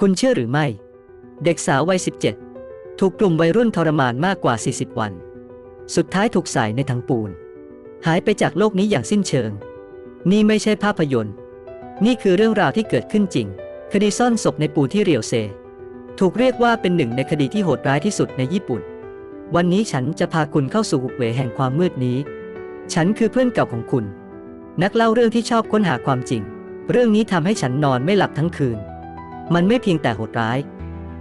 คุณเชื่อหรือไม่ เด็กสาววัย 17 ถูกกลุ่มวัยรุ่นทรมานมากกว่า 40 วัน สุดท้ายถูกใส่ในถังปูน หายไปจากโลกนี้อย่างสิ้นเชิง นี่ไม่ใช่ภาพยนตร์ นี่คือเรื่องราวที่เกิดขึ้นจริง คดีซ่อนศพในปูนที่เรียวเซ ถูกเรียกว่าเป็นหนึ่งในคดีที่โหดร้ายที่สุดในญี่ปุ่น วันนี้ฉันจะพาคุณเข้าสู่หุบเหวแห่งความมืดนี้ ฉันคือเพื่อนเก่าของคุณ นักเล่าเรื่องที่ชอบค้นหาความจริง เรื่องนี้ทำให้ฉันนอนไม่หลับทั้งคืน มันไม่เพียงแต่โหดร้าย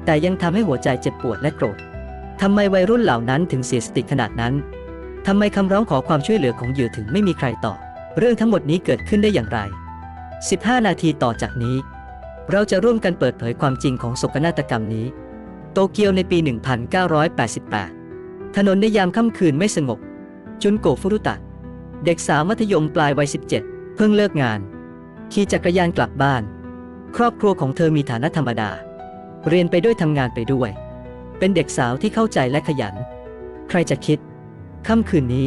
แต่ยังทำให้หัวใจเจ็บปวดและโกรธทำไมวัยรุ่นเหล่านั้นถึงเสียสติขนาดนั้นทำไมคำร้องขอความช่วยเหลือของเหยื่อถึงไม่มีใครตอบเรื่องทั้งหมดนี้เกิดขึ้นได้อย่างไร 15 นาทีต่อจากนี้ เราจะร่วมกันเปิดเผยความจริงของโศกนาฏกรรมนี้ โตเกียวในปี 1988 ถนนในยามค่ำคืนไม่สงบ จุนโกฟุรุตะ เด็กสาวมัธยมปลายวัย 17 เพิ่งเลิกงาน ขี่จักรยานกลับบ้าน ครอบครัวของเธอมีฐานะธรรมดา เรียนไปด้วยทำงานไปด้วย เป็นเด็กสาวที่เข้าใจและขยัน ใครจะคิด ค่ำคืนนี้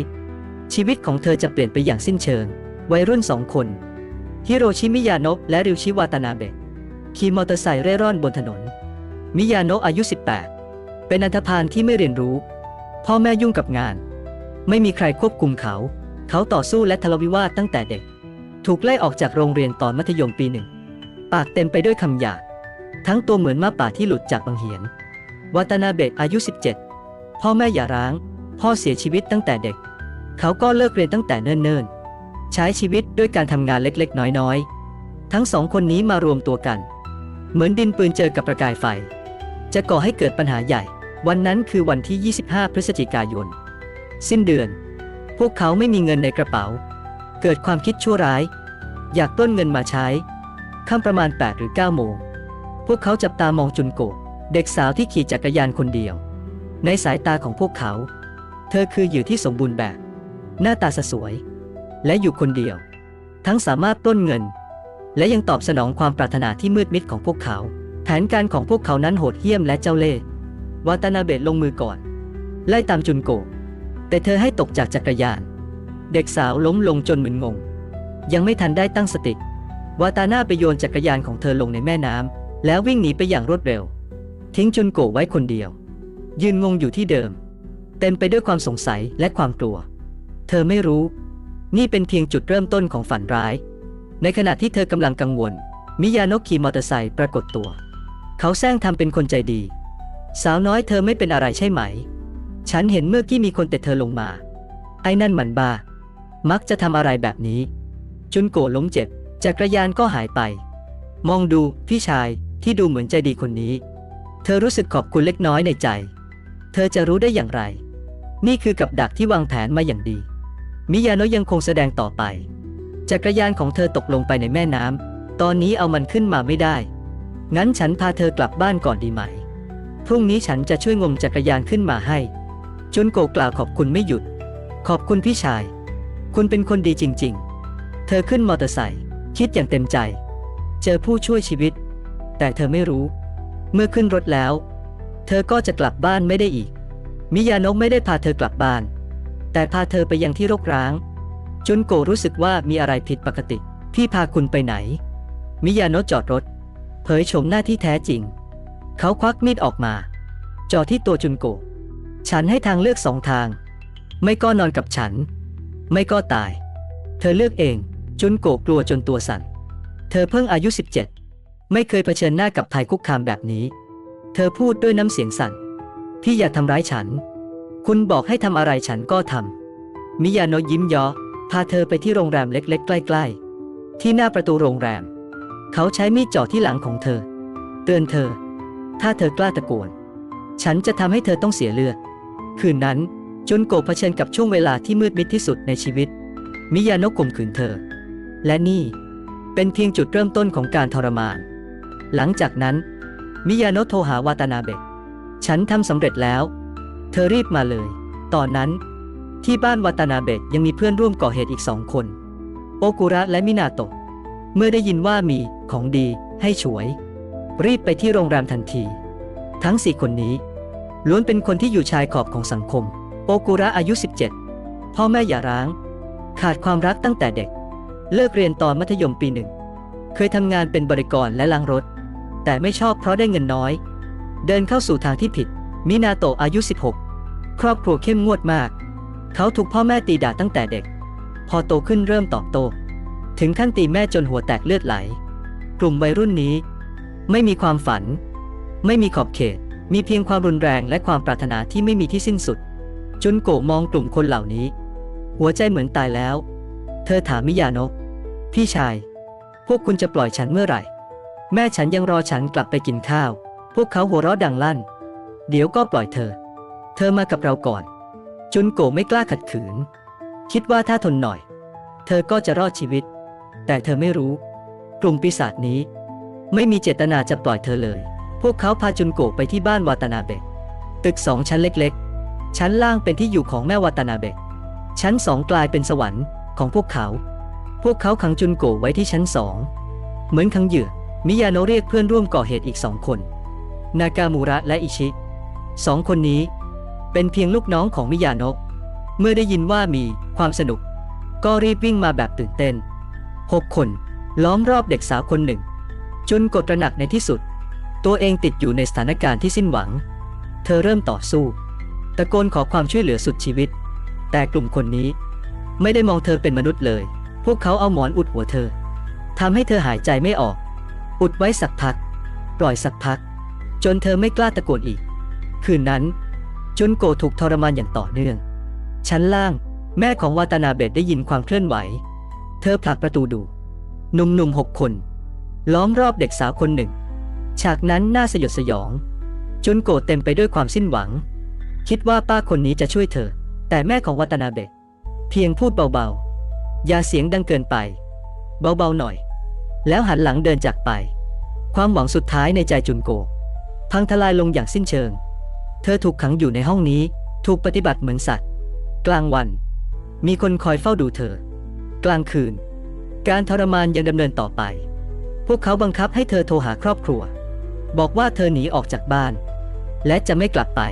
ชีวิตของเธอจะเปลี่ยนไปอย่างสิ้นเชิง วัยรุ่นสองคนฮิโรชิมิยาโนะและริวชิวาตานาเบะขี่มอเตอร์ไซค์เร่ร่อนบนถนน มิยาโนะอายุ 18 เป็นอันธพาลที่ไม่เรียนรู้ พ่อแม่ยุ่งกับงาน ไม่มีใครควบคุมเขา เขาต่อสู้และทะเลาะวิวาทตั้งแต่เด็ก ถูกไล่ออกจากโรงเรียนตอนมัธยมปีหนึ่ง ปากเต็มไปด้วยคำหยาบทั้งตัวเหมือนม้าป่าที่หลุดจากบังเหียนวาตนาเบะอายุ 17 พ่อแม่หย่าร้าง พ่อเสียชีวิตตั้งแต่เด็ก เขาก็เลิกเรียนตั้งแต่เนิ่นๆ ใช้ชีวิตด้วยการทำงานเล็กๆ น้อยๆ ทั้งสองคนนี้มารวมตัวกัน เหมือนดินปืนเจอกับประกายไฟ จะก่อให้เกิดปัญหาใหญ่ วันนั้นคือวันที่ 25 พฤศจิกายน สิ้นเดือน พวกเขาไม่มีเงินในกระเป๋า เกิดความคิดชั่วร้าย อยากปล้นเงินมาใช้ ค่ำประมาณ 8 หรือ 9 โมง พวกเขาจับตามองจุนโกะเด็กสาวที่ขี่จักรยานคนเดียว ในสายตาของพวกเขา เธอคือเหยื่อที่สมบูรณ์แบบ หน้าตาสสวย และอยู่คนเดียว ทั้งสามารถปล้นเงิน และยังตอบสนองความปรารถนาที่มืดมิดของพวกเขา แผนการของพวกเขานั้นโหดเหี้ยมและเจ้าเล่ห์วาตานาเบะลงมือก่อน ไล่ตามจุนโกะแต่เธอให้ตกจากจักรยาน เด็กสาวล้มลงจนมึนงง ยังไม่ทันได้ตั้งสติ วาตาน่าไปโยนจักรยานของเธอลงในแม่น้ำแล้ววิ่งหนีไปอย่างรวดเร็ว ทิ้งจุนโกไว้คนเดียว ยืนงงอยู่ที่เดิม เต็มไปด้วยความสงสัยและความกลัว เธอไม่รู้ นี่เป็นเพียงจุดเริ่มต้นของฝันร้าย ในขณะที่เธอกำลังกังวล มิยาโนะขี่มอเตอร์ไซค์ปรากฏตัว เขาแซงทำเป็นคนใจดี สาวน้อยเธอไม่เป็นอะไรใช่ไหม ฉันเห็นเมื่อกี้มีคนเตะเธอลงมา ไอ้นั่นมันบ้า มักจะทำอะไรแบบนี้ จุนโกล้มเจ็บ จักรยานก็หายไป มองดูพี่ชายที่ดูเหมือนใจดีคนนี้ เธอรู้สึกขอบคุณเล็กน้อยในใจ เธอจะรู้ได้อย่างไร นี่คือกับดักที่วางแผนมาอย่างดี มิยาโนะยังคงแสดงต่อไป จักรยานของเธอตกลงไปในแม่น้ำตอนนี้เอามันขึ้นมาไม่ได้ งั้นฉันพาเธอกลับบ้านก่อนดีไหม พรุ่งนี้ฉันจะช่วยงมจักรยานขึ้นมาให้ จุนโกกล่าวขอบคุณไม่หยุด ขอบคุณพี่ชาย คุณเป็นคนดีจริง ๆ เธอขึ้นมอเตอร์ไซค์ คิดอย่างเต็มใจ เจอผู้ช่วยชีวิต แต่เธอไม่รู้ เมื่อขึ้นรถแล้ว เธอก็จะกลับบ้านไม่ได้อีก มิยาโนะไม่ได้พาเธอกลับบ้าน แต่พาเธอไปยังที่รกร้าง จุนโกรู้สึกว่ามีอะไรผิดปกติพี่พาคุณไปไหน มิยาโนะจอดรถ เผยโฉมหน้าที่แท้จริง เขาควักมีดออกมาจ่อที่ตัวจุนโก ฉันให้ทางเลือกสองทาง ไม่ก็นอนกับฉัน ไม่ก็ตาย เธอเลือกเอง จุนโกกลัวจนตัวสั่น เธอเพิ่งอายุ 17 ไม่เคยเผชิญหน้ากับภัยคุกคามแบบนี้ เธอพูดด้วยน้ำเสียงสั่น พี่อย่าทำร้ายฉัน คุณบอกให้ทำอะไรฉันก็ทำ มิยาโนะยิ้มยาะพาเธอไปที่โรงแรมเล็ก ๆ ใกล้ ๆ ที่หน้าประตูโรงแรม เขาใช้มีดจ่อที่หลังของเธอ เตือนเธอ ถ้าเธอกล้าตะโกน ฉันจะทำให้เธอต้องเสียเลือด คืนนั้นจุนโกเผชิญกับช่วงเวลาที่มืดมิดที่สุดในชีวิต มิยาโนะข่มขืนเธอ และนี่เป็นเพียงจุดเริ่มต้นของการทรมาน หลังจากนั้น มิยาโนะโทรหาวาตานาเบะฉันทำสำเร็จแล้ว เธอรีบมาเลย ตอนนั้น ที่บ้านวาตานาเบะยังมีเพื่อนร่วมก่อเหตุอีกสองคน โอกุระและมินาโตะเมื่อได้ยินว่ามีของดีให้ฉวย รีบไปที่โรงแรมทันที ทั้งสี่คนนี้ ล้วนเป็นคนที่อยู่ชายขอบของสังคม โอกุระอายุ 17 พ่อแม่หย่าร้าง ขาดความรักตั้งแต่เด็ก เลิกเรียนตอนมัธยมปีหนึ่ง เคยทำงานเป็นบริกรและล้างรถ แต่ไม่ชอบเพราะได้เงินน้อย เดินเข้าสู่ทางที่ผิด มินาโตะอายุ 16 ครอบครัวเข้มงวดมาก เขาถูกพ่อแม่ตีด่าตั้งแต่เด็ก พอโตขึ้นเริ่มตอบโต้ถึงขั้นตีแม่จนหัวแตกเลือดไหล กลุ่มวัยรุ่นนี้ ไม่มีความฝัน ไม่มีขอบเขต มีเพียงความรุนแรงและความปรารถนาที่ไม่มีที่สิ้นสุด จุนโกะมองกลุ่มคนเหล่านี้ หัวใจเหมือนตายแล้ว เธอถามมิยาโนะพี่ชาย พวกคุณจะปล่อยฉันเมื่อไหร่ แม่ฉันยังรอฉันกลับไปกินข้าว พวกเขาหัวเราะดังลั่น เดี๋ยวก็ปล่อยเธอ เธอมากับเราก่อน จุนโกะไม่กล้าขัดขืน คิดว่าถ้าทนหน่อย เธอก็จะรอดชีวิต แต่เธอไม่รู้ กลุ่มปีศาจนี้ ไม่มีเจตนาจะปล่อยเธอเลย พวกเขาพาจุนโกะไปที่บ้านวาตานาเบะตึกสองชั้นเล็กๆ ชั้นล่างเป็นที่อยู่ของแม่วาตานาเบะชั้นสองกลายเป็นสวรรค์ ของพวกเขา พวกเขาขังจุนโกไว้ที่ชั้นสอง เหมือนขังเหยื่อ มิยาโนะเรียกเพื่อนร่วมก่อเหตุอีกสองคน นากามูระและอิชิ สองคนนี้ เป็นเพียงลูกน้องของมิยาโนะเมื่อได้ยินว่ามีความสนุก ก็รีบวิ่งมาแบบตื่นเต้นหกคน ล้อมรอบเด็กสาวคนหนึ่งจนกดตระหนักในที่สุด ตัวเองติดอยู่ในสถานการณ์ที่สิ้นหวัง เธอเริ่มต่อสู้ ตะโกนขอความช่วยเหลือสุดชีวิต แต่กลุ่มคนนี้ ไม่ได้มองเธอเป็นมนุษย์เลย พวกเขาเอาหมอนอุดหัวเธอทำให้เธอหายใจไม่ออก อุดไว้สักพัก ปล่อยสักพัก จนเธอไม่กล้าตะโกนอีก คืนนั้นจนโกถูกทรมานอย่างต่อเนื่อง ชั้นล่าง แม่ของวาตานาเบะได้ยินความเคลื่อนไหว เธอผลักประตูดู หนุ่มๆหกคน ล้อมรอบเด็กสาวคนหนึ่ง ฉากนั้นน่าสยดสยองจนโกเต็มไปด้วยความสิ้นหวัง คิดว่าป้าคนนี้จะช่วยเธอ แต่แม่ของวัตนาเบะ เพียงพูดเบาๆ อย่าเสียงดังเกินไป เบาๆหน่อย แล้วหันหลังเดินจากไป ความหวังสุดท้ายในใจจุนโก พังทลายลงอย่างสิ้นเชิง เธอถูกขังอยู่ในห้องนี้ ถูกปฏิบัติเหมือนสัตว์ กลางวัน มีคนคอยเฝ้าดูเธอ กลางคืน การทรมานยังดำเนินต่อไป พวกเขาบังคับให้เธอโทรหาครอบครัว บอกว่าเธอหนีออกจากบ้าน และจะไม่กลับไป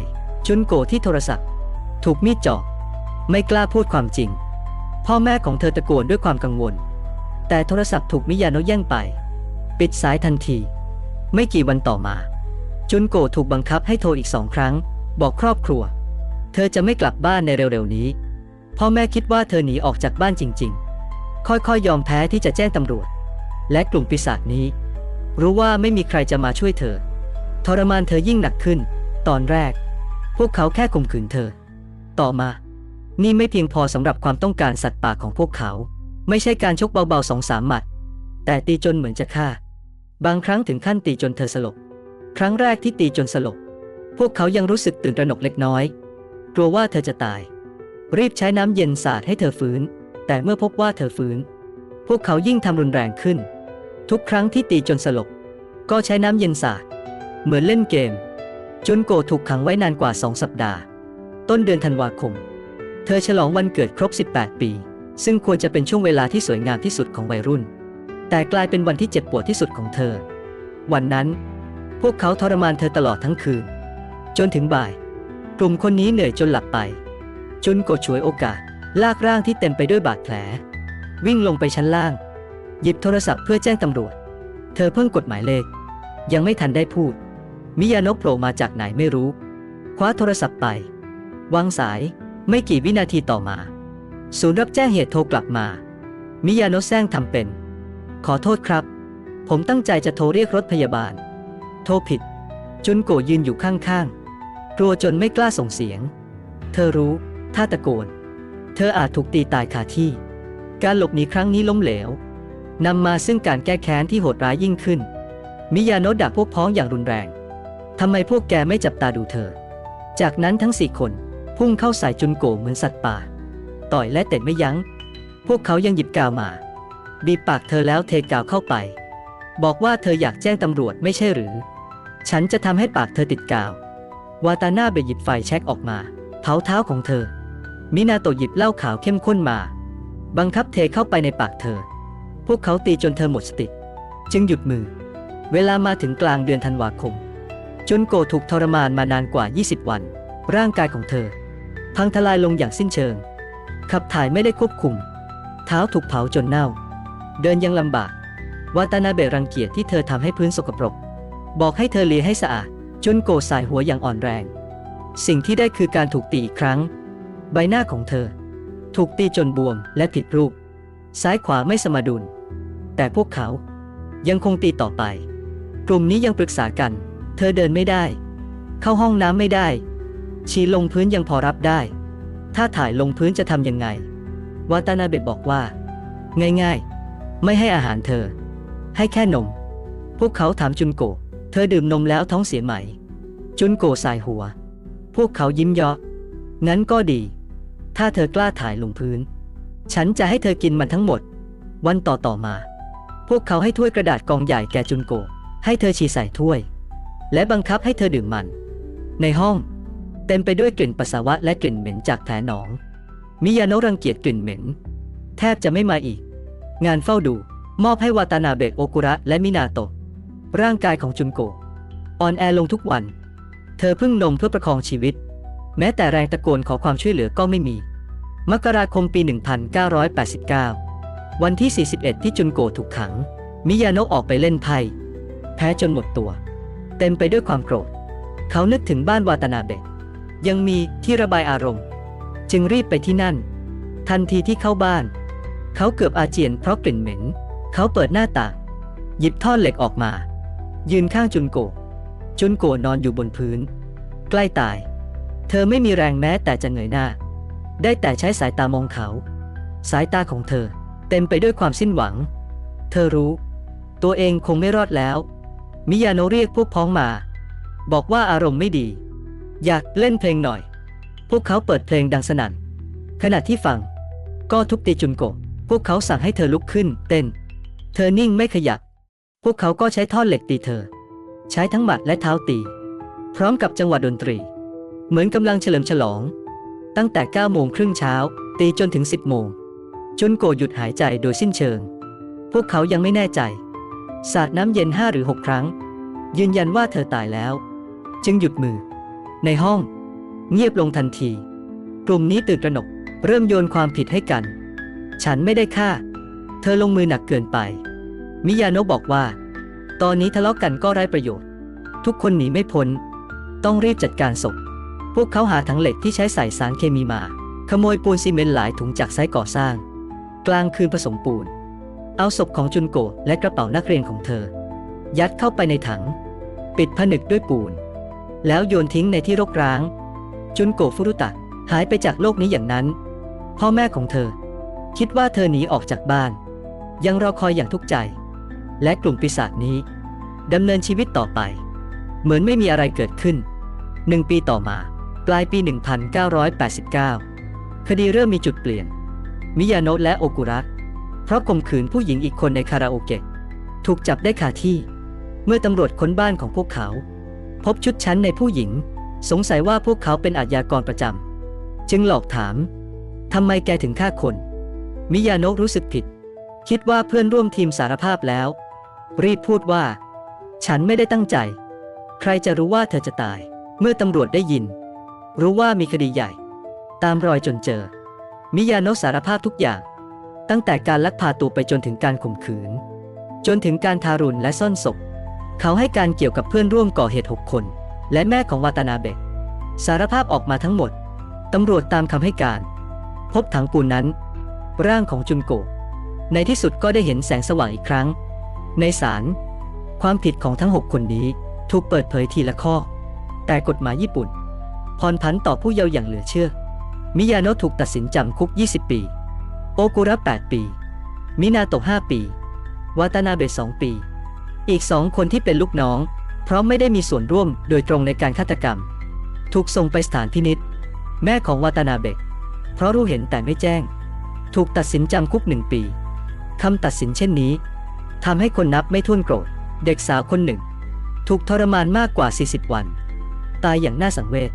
จุนโกที่โทรศัพท์ ถูกมีดเจาะ ไม่กล้าพูดความจริง พ่อแม่ของเธอตะโกนด้วยความกังวล แต่โทรศัพท์ถูกมิยาโนะแย่งไป ปิดสายทันที ไม่กี่วันต่อมา จุนโกะถูกบังคับให้โทรอีกสองครั้ง บอกครอบครัว เธอจะไม่กลับบ้านในเร็วๆนี้ พ่อแม่คิดว่าเธอหนีออกจากบ้านจริง ๆ ค่อยๆยอมแพ้ที่จะแจ้งตำรวจ และกลุ่มปีศาจนี้ รู้ว่าไม่มีใครจะมาช่วยเธอ ทรมานเธอยิ่งหนักขึ้น ตอนแรก พวกเขาแค่ข่มขืนเธอ ต่อมา นี่ไม่เพียงพอสำหรับความต้องการสัตว์ป่าของพวกเขา ไม่ใช่การชกเบาๆสองสามหมัด แต่ตีจนเหมือนจะฆ่า บางครั้งถึงขั้นตีจนเธอสลบ ครั้งแรกที่ตีจนสลบ พวกเขายังรู้สึกตื่นตระหนกเล็กน้อย กลัวว่าเธอจะตาย รีบใช้น้ำเย็นสาดให้เธอฟื้น แต่เมื่อพบว่าเธอฟื้น พวกเขายิ่งทำรุนแรงขึ้น ทุกครั้งที่ตีจนสลบ ก็ใช้น้ำเย็นสาด เหมือนเล่นเกม จนโกถูกขังไว้นานกว่าสองสัปดาห์ ต้นเดือนธันวาคม เธอฉลองวันเกิดครบ 18 ปี ซึ่งควรจะเป็นช่วงเวลาที่สวยงามที่สุดของวัยรุ่น แต่กลายเป็นวันที่เจ็บปวดที่สุดของเธอ วันนั้น พวกเขาทรมานเธอตลอดทั้งคืน จนถึงบ่าย กลุ่มคนนี้เหนื่อยจนหลับไปจนโกะฉวยโอกาส ลากร่างที่เต็มไปด้วยบาดแผล วิ่งลงไปชั้นล่าง หยิบโทรศัพท์เพื่อแจ้งตำรวจ เธอเพิ่งกดหมายเลข ยังไม่ทันได้พูด มิยาโนะโผล่มาจากไหนไม่รู้ คว้าโทรศัพท์ไป วางสาย ไม่กี่วินาทีต่อมา ศูนย์รับแจ้งเหตุโทรกลับมา มิยาโนะแซงทำเป็น ขอโทษครับ ผมตั้งใจจะโทรเรียกรถพยาบาล โทรผิด จุนโกยืนอยู่ข้างๆ กลัวจนไม่กล้าส่งเสียง เธอรู้ ถ้าตะโกน เธออาจถูกตีตายคาที่ การหลบหนีครั้งนี้ล้มเหลวนำมาซึ่งการแก้แค้นที่โหดร้ายยิ่งขึ้น มิยาโนะดักพวกพ้องอย่างรุนแรงทำไมพวกแกไม่จับตาดูเธอ จากนั้นทั้งสี่คน พุ่งเข้าใส่จุนโกเหมือนสัตว์ป่า ต่อยและเตะไม่ยัง้ง พวกเขายังหยิบกาวมา บีบปากเธอแล้วเทกาวเข้าไป บอกว่าเธออยากแจ้งตำรวจไม่ใช่หรือ ฉันจะทำให้ปากเธอติดกาว วาตาน่าเบหยิบไฟแช็กออกมา เผาเท้าของเธอ มินาโตหยิบเหล้าขาวเข้มข้นมา บังคับเทเข้าไปในปากเธอ พวกเขาตีจนเธอหมดสติ จึงหยุดมือ เวลามาถึงกลางเดือนธันวาคม จุนโกถูกทรมานมานานกว่า 20 วัน ร่างกายของเธอ พังทลายลงอย่างสิ้นเชิง ขับถ่ายไม่ได้ควบคุม เท้าถูกเผาจนเน่า เดินยังลำบาก วาตานาเบะรังเกียจที่เธอทำให้พื้นสกปรก บอกให้เธอเลียให้สะอาด จนโกสายหัวอย่างอ่อนแรง สิ่งที่ได้คือการถูกตีอีกครั้ง ใบหน้าของเธอ ถูกตีจนบวมและผิดรูป ซ้ายขวาไม่สมดุล แต่พวกเขา ยังคงตีต่อไป กลุ่มนี้ยังปรึกษากัน เธอเดินไม่ได้ เข้าห้องน้ำไม่ได้ ฉี่ลงพื้นยังพอรับได้ ถ้าถ่ายลงพื้นจะทำยังไง วาตานาเบะบอกว่า ง่ายๆ ไม่ให้อาหารเธอ ให้แค่นม พวกเขาถามจุนโกะเธอดื่มนมแล้วท้องเสียไหม จุนโกะสายหัว พวกเขายิ้มเยาะงั้นก็ดี ถ้าเธอกล้าถ่ายลงพื้น ฉันจะให้เธอกินมันทั้งหมด วันต่อต่อมา พวกเขาให้ถ้วยกระดาษกองใหญ่แก่จุนโกะให้เธอฉี่ใส่ถ้วย และบังคับให้เธอดื่มมัน ในห้อง เต็มไปด้วยกลิ่นปัสสาวะและกลิ่นเหม็นจากแผลหนอง มิยาโนะรังเกียจกลิ่นเหม็น แทบจะไม่มาอีก งานเฝ้าดู มอบให้วาตานาเบะโอกุระและมินาโตะร่างกายของจุนโกะอ่อนแอลงทุกวัน เธอพึ่งนมเพื่อประคองชีวิต แม้แต่แรงตะโกนขอความช่วยเหลือก็ไม่มี มกราคมปี 1989 วันที่ 41 ที่จุนโกะถูกขัง มิยาโนะออกไปเล่นไพ่แพ้จนหมดตัว เต็มไปด้วยความโกรธ เขานึกถึงบ้านวาตานาเบะ ยังมีที่ระบายอารมณ์ จึงรีบไปที่นั่น ทันทีที่เข้าบ้าน เขาเกือบอาเจียนเพราะกลิ่นเหม็น เขาเปิดหน้าต่างหยิบท่อนเหล็กออกมา ยืนข้างจุนโกจุนโกนอนอยู่บนพื้น ใกล้ตาย เธอไม่มีแรงแม้แต่จะเงยหน้า ได้แต่ใช้สายตามองเขา สายตาของเธอเต็มไปด้วยความสิ้นหวัง เธอรู้ ตัวเองคงไม่รอดแล้ว มิยาโนเรียกพวกพ้องมา บอกว่าอารมณ์ไม่ดี อยากเล่นเพลงหน่อย พวกเขาเปิดเพลงดังสนั่น ขณะที่ฟัง ก็ทุบตีจุนโกะ พวกเขาสั่งให้เธอลุกขึ้น เต้น เธอนิ่งไม่ขยับ พวกเขาก็ใช้ท่อนเหล็กตีเธอ ใช้ทั้งหมัดและเท้าตี พร้อมกับจังหวะดนตรี เหมือนกำลังเฉลิมฉลอง ตั้งแต่9โมงครึ่งเช้า ตีจนถึง 10 โมง จุนโกะหยุดหายใจโดยสิ้นเชิง พวกเขายังไม่แน่ใจ สาดน้ำเย็นห้าหรือหกครั้ง ยืนยันว่าเธอตายแล้ว จึงหยุดมือ ในห้อง เงียบลงทันที กลุ่มนี้ตื่นตระหนก เริ่มโยนความผิดให้กัน ฉันไม่ได้ฆ่า เธอลงมือหนักเกินไป มิยาโนะบอกว่า ตอนนี้ทะเลาะกันก็ไร้ประโยชน์ ทุกคนหนีไม่พ้น ต้องรีบจัดการศพ พวกเขาหาถังเหล็กที่ใช้ใส่สารเคมีมา ขโมยปูนซีเมนต์หลายถุงจากไซต์ก่อสร้าง กลางคืนผสมปูน เอาศพของจุนโกะและกระเป๋านักเรียนของเธอ ยัดเข้าไปในถัง ปิดผนึกด้วยปูน แล้วโยนทิ้งในที่รกร้าง จุนโกฟุรุตะ หายไปจากโลกนี้อย่างนั้น พ่อแม่ของเธอ คิดว่าเธอหนีออกจากบ้าน ยังรอคอยอย่างทุกข์ใจ และกลุ่มปีศาจนี้ดำเนินชีวิตต่อไป เหมือนไม่มีอะไรเกิดขึ้นหนึ่งปีต่อมา ปลายปี 1989 คดีเริ่มมีจุดเปลี่ยน มิยาโนะและโอกุระเพราะข่มขืนผู้หญิงอีกคนในคาราโอเกะ ถูกจับได้คาที่ เมื่อตำรวจค้นบ้านของพวกเขา พบชุดชั้นในผู้หญิง สงสัยว่าพวกเขาเป็นอาชญากรประจำ จึงหลอกถามทำไมแกถึงฆ่าคน มิยาโนะรู้สึกผิด คิดว่าเพื่อนร่วมทีมสารภาพแล้ว รีบพูดว่า ฉันไม่ได้ตั้งใจ ใครจะรู้ว่าเธอจะตาย เมื่อตำรวจได้ยิน รู้ว่ามีคดีใหญ่ ตามรอยจนเจอ มิยาโนะสารภาพทุกอย่าง ตั้งแต่การลักพาตัวไปจนถึงการข่มขืน จนถึงการทารุณและซ่อนศพ เขาให้การเกี่ยวกับเพื่อนร่วมก่อเหตุ 6 คน และแม่ของวาตานาเบะสารภาพออกมาทั้งหมด ตำรวจตามคำให้การ พบถังปูนนั้น ร่างของจุนโกะในที่สุดก็ได้เห็นแสงสว่างอีกครั้ง ในศาลความผิดของทั้ง 6 คนนี้ถูกเปิดเผยทีละข้อ แต่กฎหมายญี่ปุ่นผ่อนผันต่อผู้เยาว์อย่างเหลือเชื่อ มิยาโนะถูกตัดสินจำคุก 20 ปี โอกุระ 8 ปี มินาโตะ 5 ปี วาตานาเบะ 2 ปี อีกสองคนที่เป็นลูกน้อง เพราะไม่ได้มีส่วนร่วมโดยตรงในการฆาตกรรม ถูกส่งไปสถานพินิษแม่ของวาตานาเบะเพราะรู้เห็นแต่ไม่แจ้ง ถูกตัดสินจำคุกหนึ่งปีคำตัดสินเช่นนี้ทำให้คนนับไม่ถ้วนโกรธ เด็กสาวคนหนึ่ง ถูกทรมานมากกว่า 40 วัน ตายอย่างน่าสังเวช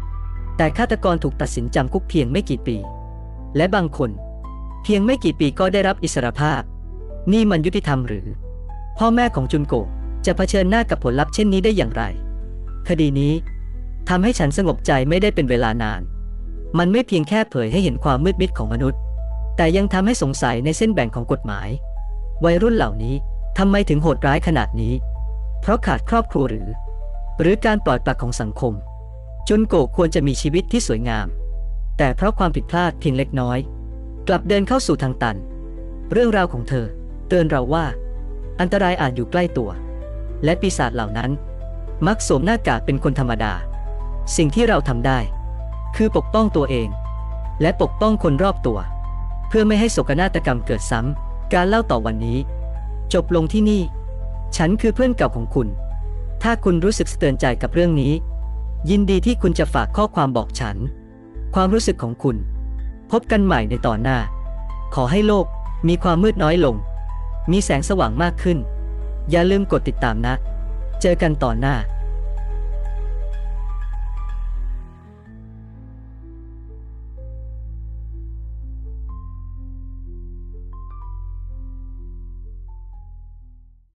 แต่ฆาตกรถูกตัดสินจำคุกเพียงไม่กี่ปี และบางคน เพียงไม่กี่ปีก็ได้รับอิสรภาพ นี่มันยุติธรรมหรือ พ่อแม่ของจุนโกะ จะเผชิญหน้ากับผลลัพธ์เช่นนี้ได้อย่างไร คดีนี้ทำให้ฉันสงบใจไม่ได้เป็นเวลานาน มันไม่เพียงแค่เผยให้เห็นความมืดมิดของมนุษย์ แต่ยังทำให้สงสัยในเส้นแบ่งของกฎหมาย วัยรุ่นเหล่านี้ทำไมถึงโหดร้ายขนาดนี้ เพราะขาดครอบครัวหรือ หรือการปล่อยปลักของสังคม จุนโกควรจะมีชีวิตที่สวยงาม แต่เพราะความผิดพลาดเพียงเล็กน้อย กลับเดินเข้าสู่ทางตัน เรื่องราวของเธอ เตือนเราว่า อันตรายอาจอยู่ใกล้ตัว และปีศาจเหล่านั้น มักสวมหน้ากากเป็นคนธรรมดา สิ่งที่เราทำได้ คือปกป้องตัวเอง และปกป้องคนรอบตัว เพื่อไม่ให้โศกนาฏกรรมเกิดซ้ำการเล่าต่อวันนี้ จบลงที่นี่ ฉันคือเพื่อนเก่าของคุณ ถ้าคุณรู้สึกสะเตือนใจกับเรื่องนี้ ยินดีที่คุณจะฝากข้อความบอกฉัน ความรู้สึกของคุณ พบกันใหม่ในตอนหน้า ขอให้โลกมีความมืดน้อยลง มีแสงสว่างมากขึ้น อย่าลืมกดติดตามนะ เจอกันตอนหน้า